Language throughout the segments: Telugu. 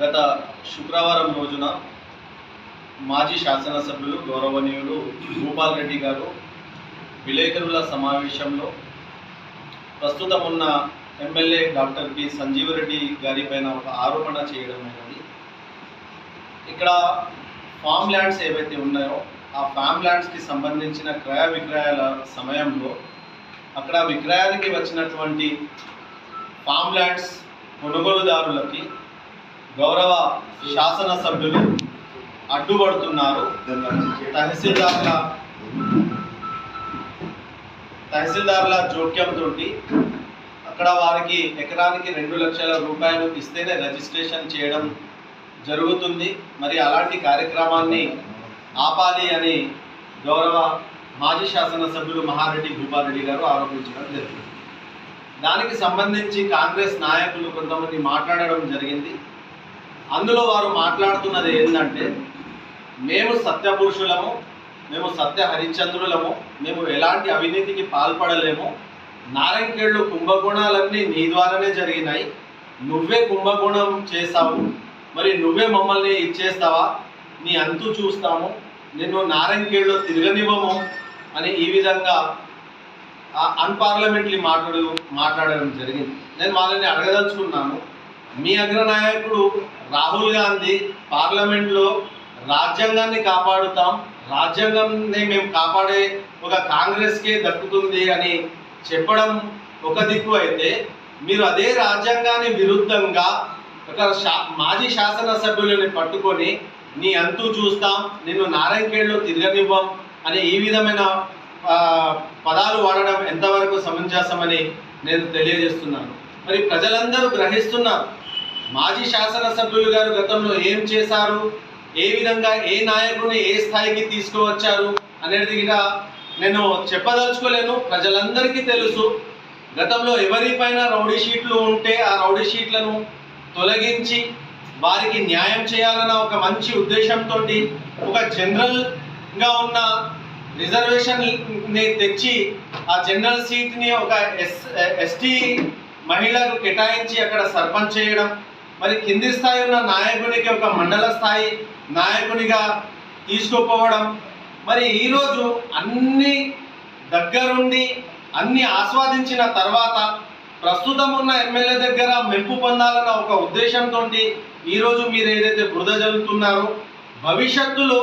గత శుక్రవారం రోజున మాజీ శాసనసభ్యులు గౌరవనీయుడు భూపాల్ రెడ్డి గారు విలేకరుల సమావేశంలో ప్రస్తుతం ఉన్న ఎమ్మెల్యే డాక్టర్ పి సంజీవరెడ్డి గారిపైన ఒక ఆరోపణ చేయడం అనేది. ఇక్కడ ఫామ్ ల్యాండ్స్ ఏవైతే ఉన్నాయో ఆ ఫామ్ ల్యాండ్స్కి సంబంధించిన క్రయ విక్రయాల సమయంలో అక్కడ విక్రయానికి వచ్చినటువంటి ఫామ్ ల్యాండ్స్ కొనుగోలుదారులకి గౌరవ శాసనసభ్యులు అడ్డుపడుతున్నారు. తహసీల్దార్ల తహసీల్దార్ల జోక్యంతో అక్కడ వారికి ఎకరానికి రెండు లక్షల రూపాయలు ఇస్తేనే రిజిస్ట్రేషన్ చేయడం జరుగుతుంది. మరి అలాంటి కార్యక్రమాన్ని ఆపాలి అని గౌరవ మాజీ శాసనసభ్యులు మహారెడ్డి భూపారెడ్డి గారు ఆరోపించడం జరిగింది. దానికి సంబంధించి కాంగ్రెస్ నాయకులు కొంతమంది మాట్లాడడం జరిగింది. అందులో వారు మాట్లాడుతున్నది ఏంటంటే మేము సత్యపురుషులము మేము సత్య హరిశ్చంద్రులము మేము ఎలాంటి అవినీతికి పాల్పడలేము. నారాయణఖేడ్లు కుంభకోణాలన్నీ నీ ద్వారానే జరిగినాయి. నువ్వే కుంభకోణం చేస్తావు మరి నువ్వే మమ్మల్ని ఇచ్చేస్తావా? నీ అంతు చూస్తాము. నిన్ను నారాయణకేళ్ళు తిరగనివ్వము అని ఈ విధంగా అన్పార్లమెంటరీ మాట్లాడు మాట్లాడడం జరిగింది. నేను వాళ్ళని అడగదలుచుకున్నాను. మీ అగ్రనాయకుడు రాహుల్ గాంధీ పార్లమెంట్లో రాజ్యాంగాన్ని కాపాడుతాం. రాజ్యాంగాన్ని మేము కాపాడే ఒక కాంగ్రెస్కే దక్కుతుంది అని చెప్పడం ఒక దిక్కు అయితే మీరు అదే రాజ్యాంగాన్ని విరుద్ధంగా ఒక శా మాజీ శాసనసభ్యులని పట్టుకొని నీ అంతు చూస్తాం నిన్ను నారాయణఖేడ్లో తిరగనివ్వం అని ఈ విధమైన పదాలు వాడడం ఎంతవరకు సమంజసమని నేను తెలియజేస్తున్నాను. మరి ప్రజలందరూ గ్రహిస్తున్నారు. మాజీ శాసనసభ్యులు గారు గతంలో ఏం చేశారు? ఏ విధంగా ఏ నాయకుడిని ఏ స్థాయికి తీసుకువచ్చారు? అనేది కూడా నేను చెప్పదలుచుకోలేను. ప్రజలందరికీ తెలుసు. గతంలో ఎవరిపైన రౌడీ షీట్లు ఉంటే ఆ రౌడీ షీట్లను తొలగించి వారికి న్యాయం చేయాలన్న ఒక మంచి ఉద్దేశంతో ఒక జనరల్గా ఉన్న రిజర్వేషన్ని తెచ్చి ఆ జనరల్ సీట్ని ఒక ఎస్ ఎస్టీ మహిళకు కేటాయించి అక్కడ సర్పంచ్ చేయడం మరి కింది స్థాయి ఉన్న నాయకునికి ఒక మండల స్థాయి నాయకునిగా తీసుకుపోవడం మరి ఈరోజు అన్ని దగ్గరుండి అన్ని ఆస్వాదించిన తర్వాత ప్రస్తుతం ఉన్న ఎమ్మెల్యే దగ్గర మెప్పు పొందాలన్న ఒక ఉద్దేశంతో ఈరోజు మీరు ఏదైతే బురద జరుగుతున్నారో భవిష్యత్తులో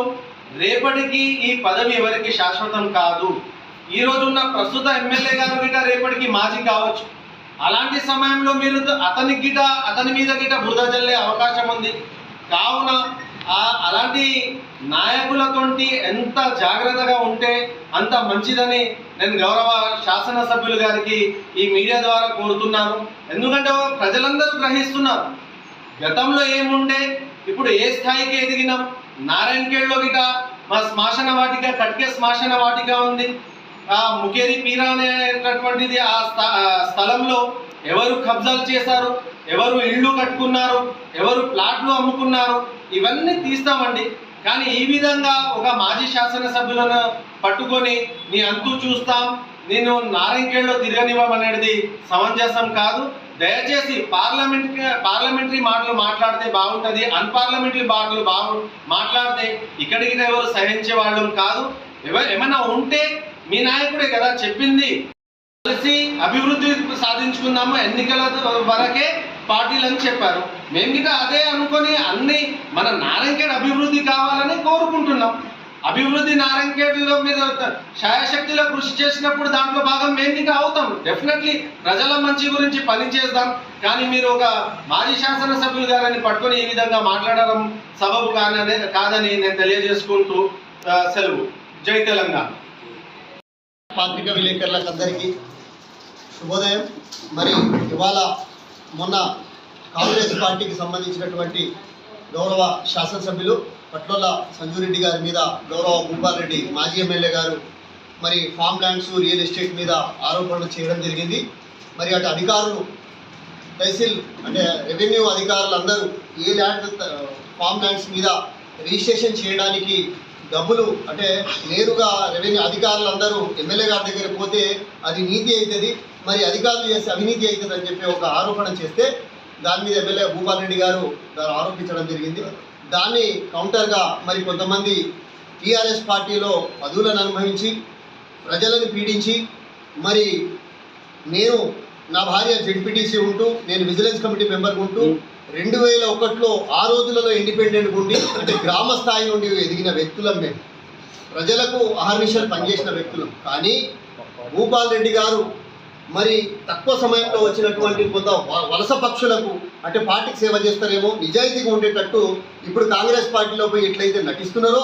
రేపటికి ఈ పదవి ఎవరికి శాశ్వతం కాదు. ఈ ఉన్న ప్రస్తుత ఎమ్మెల్యే గారు గిట రేపటికి మాజీ కావచ్చు. అలాంటి సమయంలో మీరు అతని గిట అతని మీద గిట బురద చల్లే అవకాశం ఉంది. కావున అలాంటి నాయకులతోటి ఎంత జాగ్రత్తగా ఉంటే అంత మంచిదని నేను గౌరవ శాసనసభ్యులు గారికి ఈ మీడియా ద్వారా కోరుతున్నాను. ఎందుకంటే ప్రజలందరూ గ్రహిస్తున్నారు. గతంలో ఏముండే ఇప్పుడు ఏ స్థాయికి ఎదిగినాం? నారాయణఖేడ్లో గిట మా శ్మశాన వాటిక కట్కే శ్మశాన వాటిక ఉంది. ఆ ముకేరి పీరా అనేటటువంటిది ఆ స్థ- స్థలంలో ఎవరు కబ్జాలు చేశారు ఎవరు ఇళ్ళు కట్టుకున్నారు ఎవరు ప్లాట్లు అమ్ముకున్నారు ఇవన్నీ తీస్తామండి. కానీ ఈ విధంగా ఒక మాజీ శాసనసభ్యులను పట్టుకొని నీ అంతు చూస్తాం నేను నారంకేళ్ళలో తిరగనివ్వమనేది సమంజసం కాదు. దయచేసి పార్లమెంట్ పార్లమెంటరీ మాటలు మాట్లాడితే బాగుంటుంది అన్పార్లమెంటరీ మాటలు బాగు మాట్లాడితే ఇక్కడికి ఎవరు సహించే వాళ్ళం కాదు. ఎవ- ఏమైనా ఉంటే మీ నాయకుడే కదా చెప్పింది. కలిసి అభివృద్ధి సాధించుకుందాము ఎన్నికల వరకే పార్టీలు అని చెప్పారు. మేము గిట్ట అదే అనుకొని అన్ని మన నారాయణఖేడ్ అభివృద్ధి కావాలని కోరుకుంటున్నాం. అభివృద్ధి నారాయణఖేడ్లో మీరు శాయశక్తిలో కృషి చేసినప్పుడు దాంట్లో భాగం మేము ఇంకా అవుతాం. డెఫినెట్లీ ప్రజల మంచి గురించి పని చేద్దాం. కానీ మీరు ఒక మాజీ శాసనసభ్యులు గారని పట్టుకొని ఈ విధంగా మాట్లాడడం సబబు కాననే కాదని నేను తెలియజేసుకుంటూ సెలవు. జై తెలంగాణ. పాత్రిక విలేకరులకు అందరికీ శుభోదయం. మరి ఇవాళ మొన్న కాంగ్రెస్ పార్టీకి సంబంధించినటువంటి గౌరవ శాసనసభ్యులు పట్లోల సంజురెడ్డి గారి మీద గౌరవ భూపాల్ రెడ్డి మాజీ ఎమ్మెల్యే గారు మరి ఫామ్ ల్యాండ్స్ రియల్ ఎస్టేట్ మీద ఆరోపణలు చేయడం జరిగింది. మరి అటు అధికారులు తహసీల్ అంటే రెవెన్యూ అధికారులు అందరూ ఏ ల్యాండ్ ఫామ్ ల్యాండ్స్ మీద రిజిస్ట్రేషన్ చేయడానికి డబ్బులు అంటే నేరుగా రెవెన్యూ అధికారులు అందరూ ఎమ్మెల్యే గారి దగ్గర పోతే అది నీతి అవుతుంది మరి అధికారులు చేస్తే అవినీతి అవుతుంది అని చెప్పి ఒక ఆరోపణ చేస్తే దాని మీద ఎమ్మెల్యే భూపాల్ రెడ్డి గారు దాన్ని ఆరోపించడం జరిగింది. దాన్ని కౌంటర్గా మరి కొంతమంది టీఆర్ఎస్ పార్టీలో పదవులను అనుభవించి ప్రజలను పీడించి మరి నేను నా భార్య జెడ్పీటీసీ ఉంటూ నేను విజిలెన్స్ కమిటీ మెంబర్ ఉంటూ రెండు వేల ఒకటిలో ఆ రోజులలో ఇండిపెండెంట్ ఉండి అంటే గ్రామ స్థాయి నుండి ఎదిగిన వ్యక్తులం మేము. ప్రజలకు అహర్నిశలు పనిచేసిన వ్యక్తులం. కానీ భూపాల్ రెడ్డి గారు మరి తక్కువ సమయంలో వచ్చినటువంటి కొంత వలస పక్షులకు అంటే పార్టీకి సేవ చేస్తారేమో నిజాయితీగా ఉండేటట్టు ఇప్పుడు కాంగ్రెస్ పార్టీలో పోయి ఎట్లయితే నటిస్తున్నారో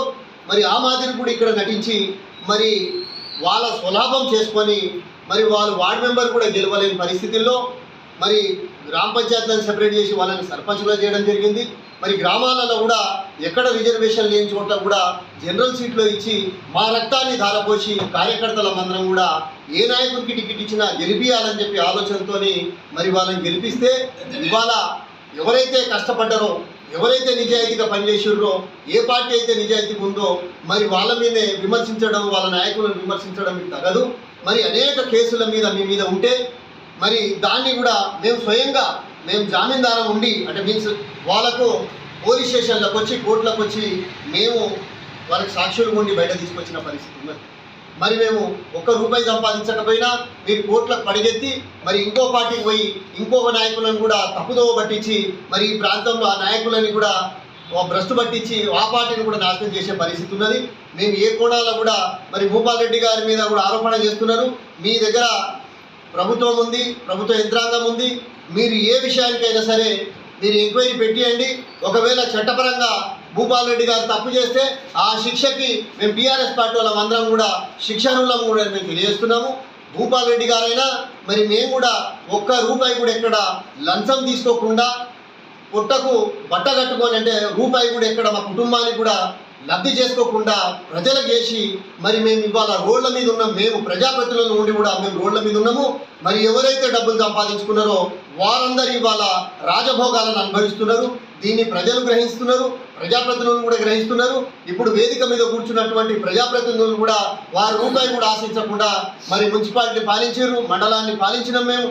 మరి ఆ మాదిరి కూడా ఇక్కడ నటించి మరి వాళ్ళ స్వలాభం చేసుకొని మరి వాళ్ళు వార్డ్ మెంబర్ కూడా గెలవలేని పరిస్థితుల్లో మరి గ్రామ పంచాయతీలను సెపరేట్ చేసి వాళ్ళని సర్పంచ్గా చేయడం జరిగింది. మరి గ్రామాలలో కూడా ఎక్కడ రిజర్వేషన్ లేని చోట్ల కూడా జనరల్ సీట్లో ఇచ్చి మా రక్తాన్ని ధారపోసి కార్యకర్తల మందరం కూడా ఏ నాయకుడికి టికెట్ ఇచ్చినా గెలిపియాలని చెప్పి ఆలోచనతోని మరి వాళ్ళని గెలిపిస్తే ఇవాళ ఎవరైతే కష్టపడ్డారో ఎవరైతే నిజాయితీగా పనిచేసారో ఏ పార్టీ అయితే నిజాయితీగా ఉందో మరి వాళ్ళ మీదే విమర్శించడం వాళ్ళ నాయకులను విమర్శించడం మీకు తగదు. మరి అనేక కేసుల మీద మీ మీద ఉంటే మరి దాన్ని కూడా మేము స్వయంగా మేము జామీందారం ఉండి అంటే మీన్స్ వాళ్ళకు పోలీస్ స్టేషన్లకు వచ్చి కోర్టులకు వచ్చి మేము వాళ్ళకి సాక్షులు ఉండి బయట తీసుకొచ్చిన పరిస్థితి ఉన్నది. మరి మేము ఒక్క రూపాయి సంపాదించకపోయినా మీరు కోర్టులకు పడిగెత్తి మరి ఇంకో పార్టీకి పోయి ఇంకొక నాయకులను కూడా తప్పుదోవ పట్టించి మరి ఈ ప్రాంతంలో ఆ నాయకులని కూడా భ్రష్టు పట్టించి ఆ పార్టీని కూడా నాశనం చేసే పరిస్థితి ఉన్నది. మేము ఏ కోణాల కూడా మరి భూపాల్ రెడ్డి గారి మీద కూడా ఆరోపణ చేస్తున్నారు. మీ దగ్గర ప్రభుత్వం ఉంది ప్రభుత్వ యంత్రాంగం ఉంది. మీరు ఏ విషయానికైనా సరే మీరు ఎంక్వైరీ పెట్టియండి. ఒకవేళ చట్టపరంగా భూపాల్ రెడ్డి గారు తప్పు చేస్తే ఆ శిక్షకి మేము బీఆర్ఎస్ పార్టీ వాళ్ళం అందరం కూడా శిక్షార్హులం కూడా మేము తెలియజేస్తున్నాము. భూపాల్ రెడ్డి గారైనా మరి మేము కూడా ఒక్క రూపాయి కూడా ఎక్కడ లంచం తీసుకోకుండా పుట్టకు బట్ట కట్టుకొని అంటే రూపాయి కూడా ఎక్కడ మా కుటుంబానికి కూడా లబ్ధి చేసుకోకుండా ప్రజలకు చేసి మరి మేము ఇవాళ రోడ్ల మీద ఉన్నాం మేము ప్రజాప్రతినిధులు ఉండి కూడా మేము రోడ్ల మీద ఉన్నాము. మరి ఎవరైతే డబ్బులు సంపాదించుకున్నారో వారందరూ ఇవాళ రాజభోగాలను అనుభవిస్తున్నారు. దీన్ని ప్రజలు గ్రహిస్తున్నారు ప్రజాప్రతినిధులు కూడా గ్రహిస్తున్నారు. ఇప్పుడు వేదిక మీద కూర్చున్నటువంటి ప్రజాప్రతినిధులు కూడా వారి రూపాయి కూడా ఆశించకుండా మరి మున్సిపాలిటీ పాలించారు మండలాన్ని పాలించినాం మేము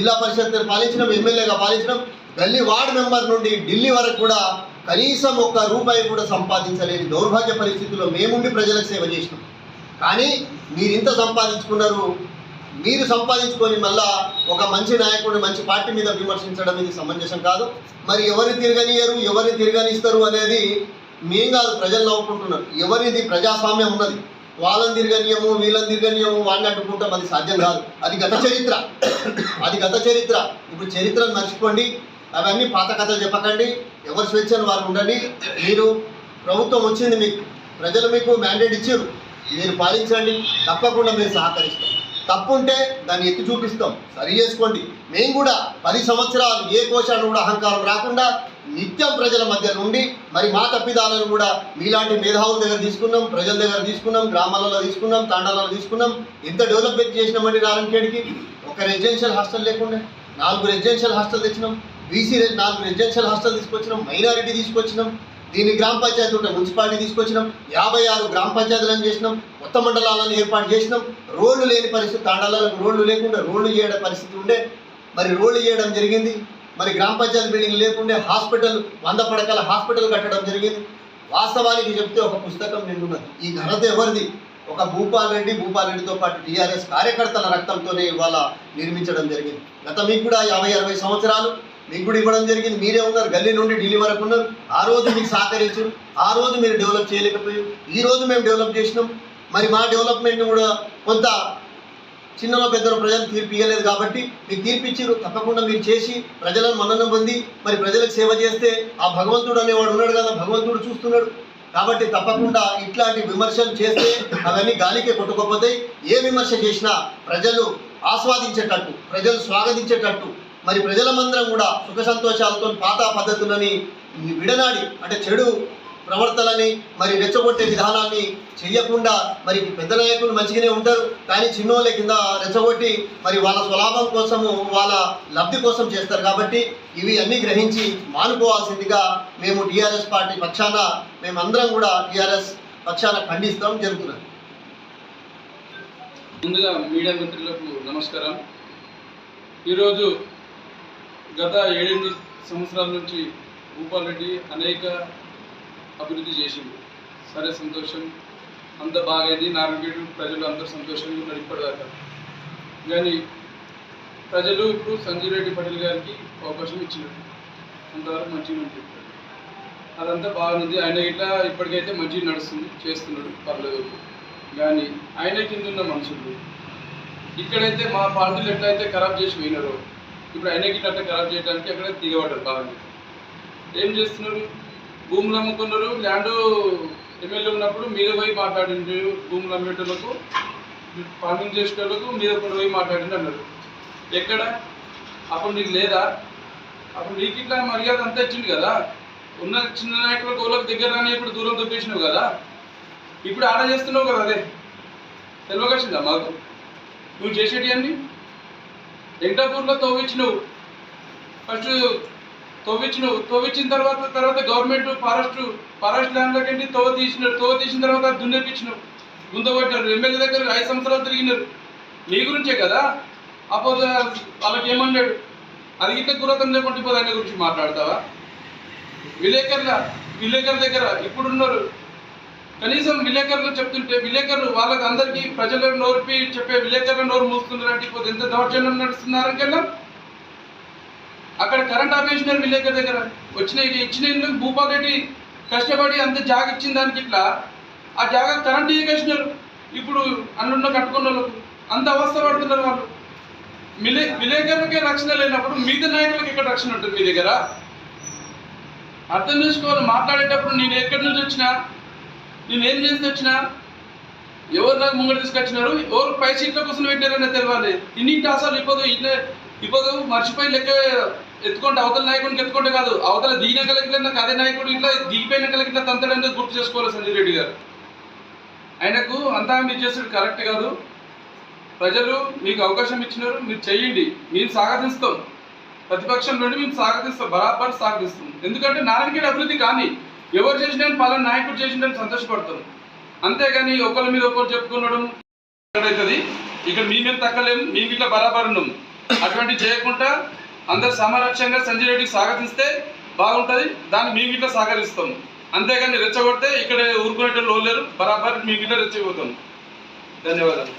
జిల్లా పరిషత్ పాలించినాం ఎమ్మెల్యేగా పాలించినాం. గల్లీ వార్డ్ మెంబర్ నుండి ఢిల్లీ వరకు కూడా కనీసం ఒక్క రూపాయి కూడా సంపాదించలేని దౌర్భాగ్య పరిస్థితుల్లో మేముండి ప్రజలకు సేవ చేసినాం. కానీ మీరు ఇంత సంపాదించుకున్నారు మీరు సంపాదించుకొని మళ్ళా ఒక మంచి నాయకుడిని మంచి పార్టీ మీద విమర్శించడం ఇది సమంజసం కాదు. మరి ఎవరిని తిరగనియరు ఎవరిని తిరగనిస్తారు అనేది మేం కాదు ప్రజలు నవ్వుకుంటున్నారు. ఎవరిది ప్రజాస్వామ్యం ఉన్నది? వాళ్ళని తిరగనీయము వీళ్ళని తిరగనీయము వాడిని అడ్డుకుంటాం అది సాధ్యం కాదు. అది గత చరిత్ర. అది గత చరిత్ర. ఇప్పుడు చరిత్రను మర్చిపోండి. అవన్నీ పాత కథలు చెప్పకండి. ఎవరు స్వేచ్ఛను వారు ఉండండి. మీరు ప్రభుత్వం వచ్చింది మీకు ప్రజలు మీకు మ్యాండేట్ ఇచ్చారు. మీరు పాలించండి. తప్పకుండా మీరు సహకరిస్తాం. తప్పు ఉంటే దాన్ని ఎత్తి చూపిస్తాం. సరి చేసుకోండి. మేము కూడా పది సంవత్సరాలు ఏ కోశాన్ని కూడా అహంకారం రాకుండా నిత్యం ప్రజల మధ్య నుండి మరి మా తప్పిదాలను కూడా మీలాంటి మేధావుల దగ్గర తీసుకున్నాం ప్రజల దగ్గర తీసుకున్నాం గ్రామాలలో తీసుకున్నాం తాండాలలో తీసుకున్నాం. ఎంత డెవలప్మెంట్ చేసినామండి నారాయణఖేడ్కి? ఒక రెసిడెన్షియల్ హాస్టల్ లేకుండా. నాలుగు రెసిడెన్షియల్ హాస్టల్ తెచ్చినాం. బీసీ నాలుగు రెసిడెన్షియల్ హాస్టల్ తీసుకొచ్చినాం మైనారిటీ తీసుకొచ్చినాం దీన్ని గ్రామ పంచాయతీ ఉంటే మున్సిపాలిటీ తీసుకొచ్చినాం యాభై ఆరు గ్రామ పంచాయతీలను చేసినాం కొత్త మండలాలను ఏర్పాటు చేసినాం. రోడ్లు లేని పరిస్థితి తాండాలకు రోడ్లు లేకుండా రోడ్లు చేయడం పరిస్థితి ఉండే. మరి రోడ్లు చేయడం జరిగింది. మరి గ్రామ పంచాయతీ బిల్డింగ్ లేకుండే హాస్పిటల్ వంద పడకల హాస్పిటల్ కట్టడం జరిగింది. వాస్తవానికి చెప్తే ఒక పుస్తకం నిండున్నది. ఈ ఘనత ఎవరిది? ఒక భూపాల్ రెడ్డి భూపాల్ రెడ్డితో పాటు టీఆర్ఎస్ కార్యకర్తల రక్తంతోనే ఇవాళ నిర్మించడం జరిగింది. గత మీకు కూడా యాభై అరవై సంవత్సరాలు. మీకు కూడా ఇవ్వడం జరిగింది. మీరే ఉన్నారు. గల్లీ నుండి ఢిల్లీ వరకు ఉన్నారు. ఆ రోజు మీకు సహకరించారు. ఆ రోజు మీరు డెవలప్ చేయలేకపోయారు. ఈ రోజు మేము డెవలప్ చేసినాం. మరి మా డెవలప్మెంట్ కూడా కొంత చిన్నలో పెద్దలో ప్రజలు తీర్పు ఇవ్వలేదు కాబట్టి మీకు తీర్పు ఇచ్చారు తప్పకుండా మీరు చేసి ప్రజలను మన్నన పొంది మరి ప్రజలకు సేవ చేస్తే ఆ భగవంతుడు అనేవాడు ఉన్నాడు కదా. భగవంతుడు చూస్తున్నాడు. కాబట్టి తప్పకుండా ఇట్లాంటి విమర్శలు చేస్తే అవన్నీ గాలికే కొట్టుకోపోతాయి. ఏ విమర్శ చేసినా ప్రజలు ఆస్వాదించేటట్టు ప్రజలు స్వాగతించేటట్టు మరి ప్రజలమందరం కూడా సుఖ సంతోషాలతో పాత పద్ధతులని విడనాడి అంటే చెడు ప్రవర్తనని మరి రెచ్చగొట్టే విధానాన్ని చెయ్యకుండా మరి పెద్ద నాయకులు మంచిగానే ఉంటారు. కానీ చిన్నోళ్ళ కింద రెచ్చగొట్టి మరి వాళ్ళ స్వలాభం కోసము వాళ్ళ లబ్ధి కోసం చేస్తారు. కాబట్టి ఇవి అన్నీ గ్రహించి మానుకోవాల్సిందిగా మేము టీఆర్ఎస్ పార్టీ పక్షాన మేమందరం కూడా టీఆర్ఎస్ పక్షాన ఖండిస్తాం. జరుగుతున్నది. ముందుగా మీడియా మిత్రులకు నమస్కారం. ఈరోజు గత ఏడెనిమిది సంవత్సరాల నుంచి భూపాల్ రెడ్డి అనేక అభివృద్ధి చేసిండు. సరే సంతోషం. అంత బాగైంది. నారాయణగేడు ప్రజలు అందరూ సంతోషంగా ఉన్నారు ఇప్పటిదాకా. కానీ ప్రజలు ఇప్పుడు సంజయ్ రెడ్డి పటేల్ గారికి అవకాశం ఇచ్చినారు. అంతవరకు మంచిగా ఉంటుంది అదంతా బాగుంది. ఆయన ఇట్లా ఇప్పటికైతే మంచిగా నడుస్తుంది చేస్తున్నాడు పర్లేదు. కానీ ఆయన కింద ఉన్న మనుషులు. ఇక్కడైతే మా పార్టీలు ఎట్లయితే ఖరాబ్ చేసి పోయినారో ఇప్పుడు ఆయనకి అట్లా ఖరాబ్ చేయడానికి అక్కడ దిగబడ్డారు బాగా ఏం చేస్తున్నారు? భూములు అమ్ముకున్నారు. ల్యాండ్ ఎమ్మెల్యే ఉన్నప్పుడు మీద పోయి మాట్లాడిండు భూములు అమ్మేటోళ్ళకు ఫార్మింగ్ చేసేటోళ్ళకు మీద కొన్ని పోయి మాట్లాడిండు అన్నారు. ఎక్కడ? అప్పుడు నీకు లేదా? అప్పుడు నీకు ఇట్లా మర్యాద అంతా ఇచ్చింది కదా? ఉన్న చిన్న నాయకులకు గోలకు దగ్గర రాని ఇప్పుడు దూరం దొబ్బేసినావు కదా? ఇప్పుడు ఆడ చేస్తున్నావు కదా అదే. తెలియకొచ్చిందా మాకు? నువ్వు చేసేటి అన్నీ వెంకటాపూర్లో నువ్వు ఫస్ట్ తవ్వించినావు. తవ్వించిన తర్వాత తర్వాత గవర్నమెంట్ ఫారెస్ట్ ఫారెస్ట్ ల్యాండ్లోకి వెళ్ళి తోవ తీసినారు తోవ తీసిన తర్వాత దున్నెప్పించినావు. గుంతపట్టారు ఎమ్మెల్యే దగ్గర ఐదు సంవత్సరాలు తిరిగినారు. నీ గురించే కదా? అప్పుడు వాళ్ళకి ఏమన్నాడు? అది ఇంత గురతం లేకుండా ఇప్పుడు గురించి మాట్లాడతావా? విలేకరుల విలేకరుల దగ్గర ఇప్పుడున్నారు. కనీసం విలేకరులు చెప్తుంటే విలేకరులు వాళ్ళకి అందరికీ ప్రజలను నోర్పి చెప్పే విలేకరుల నోరు మూస్తున్నారంటే ఇప్పుడు ఎంత దౌర్జన్యం నడుస్తున్నారంకెళ్ళా అక్కడ కరెంట్ ఆపేసినారు విలేకరు దగ్గర వచ్చిన ఇచ్చిన ఇల్లు భూపాల్ రెడ్డి కష్టపడి అంత జాగ ఇచ్చిన దానికి ఇట్లా ఆ జాగ కరెంట్ ఇవ్వకేసినారు ఇప్పుడు అన్నున్న కట్టుకున్న వాళ్ళకు అంత అవస్థ పడుతున్నారు వాళ్ళు. విలే విలేకరులకే రక్షణ లేనప్పుడు మిగతా నాయకులకు ఎక్కడ రక్షణ ఉంటుంది మీ దగ్గర? అర్థం చేసుకోవాలి మాట్లాడేటప్పుడు నేను ఎక్కడి నుంచి వచ్చినా నేను ఏం చేసి వచ్చినా? ఎవరు నాకు ముంగడు తీసుకొచ్చినారు? ఎవరు పై సీట్ల కోసం పెట్టారనే తెలియాలి ఇన్నింటి అసలు ఇప్పుడు ఇట్లా ఇవ్వదు మర్చిపోయి లెక్క ఎత్తుకుంటే అవతల నాయకుడికి ఎత్తుకుంటే కాదు అవతల దీనగలకి నాకు అదే నాయకుడు ఇట్లా దిగిపోయిన కలిగి ఇట్లా తంతడనేది గుర్తు చేసుకోవాలి సంజయ్ రెడ్డి గారు. ఆయనకు అంతా మీరు చేసేది కరెక్ట్ కాదు. ప్రజలు మీకు అవకాశం ఇచ్చినారు మీరు చెయ్యండి మేము స్వాగతిస్తాం. ప్రతిపక్షం నుండి మేము స్వాగతిస్తాం బరాబర్ స్వాగతిస్తాం. ఎందుకంటే నారాయణగేడ్ అభివృద్ధి కానీ ఎవరు చేసినా పలానా నాయకుడు చేసిందని సంతోషపడతాం అంతేగాని ఒకరి మీద ఒకరు చెప్పుకునడం అవుతుంది ఇక్కడ మీ మీద తక్కలేము మేము ఇట్లా బరాబర్ ఉన్నాం అటువంటి చేయకుండా అందరు సమరక్షంగా సంజయ్ రెడ్డికి స్వాగతిస్తే బాగుంటుంది దాన్ని మేము ఇట్లా సహకరిస్తాం అంతేగాని రెచ్చగొడితే ఇక్కడ ఊరుకునేటోళ్ళు లేరు బరాబర్ మీ ఇట్లా రెచ్చగొడతాం. ధన్యవాదాలు.